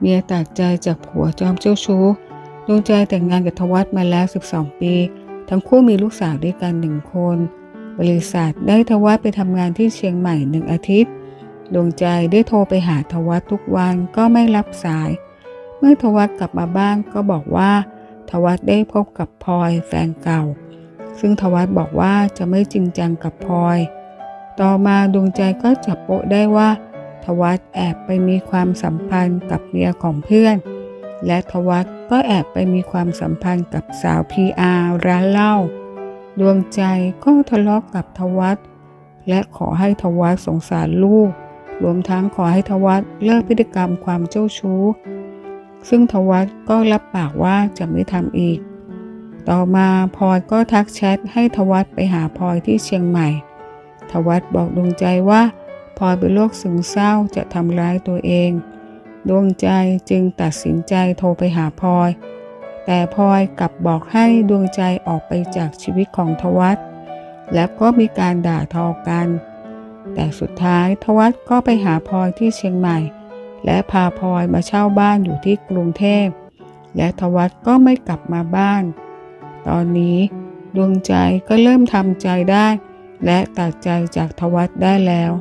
เมียตัดใจจากผัวจอมเจ้าชู้ดวงใจแต่งงานกับทวัตมาแล้ว 12 ปี ทั้งคู่มีลูกสาวด้วยกันหนึ่งคน บริษัทได้ทวัตไปทำงานที่เชียงใหม่หนึ่งอาทิตย์ ดวงใจได้โทรไปหาทวัตทุกวันก็ไม่รับสาย เมื่อทวัตกลับมาบ้านก็บอกว่า ทวัตได้พบกับพลอยแฟนเก่า ซึ่งทวัตบอกว่าจะไม่จริงจังกับพลอย ต่อมาดวงใจก็จับโปะได้ว่า ทวัตแอบไปมีความสัมพันธ์กับเมียของเพื่อน และทวัตก็แอบไปมีความสัมพันธ์กับสาวพีอาร้านเหล้าดวงใจก็ทะเลาะกกับทวัตและขอให้ทวัตสงสารลูก รวมทั้งขอให้ทวัตเลิกพฤติกรรมความเจ้าชู้ ซึ่งทวัตก็รับปากว่าจะไม่ทำอีก ต่อมาพลอยก็ทักแชทให้ทวัตไปหาพลอยที่เชียงใหม่ทวัตบอกดวงใจว่า พลอยเป็นโรคซึมเศร้าจะทำร้ายตัวเอง ดวงใจจึงตัดสินใจโทรไปหาพลอย แต่พลอยกลับบอกให้ดวงใจออกไปจากชีวิตของทวัตและก็มีการด่าทอกัน แต่สุดท้ายทวัตก็ไปหาพลอยที่เชียงใหม่ และพาพลอยมาเช่าบ้านอยู่ที่กรุงเทพ และทวัตก็ไม่กลับมาบ้าน ตอนนี้ดวงใจก็เริ่มทำใจได้ และตัดใจจากทวัตได้แล้ว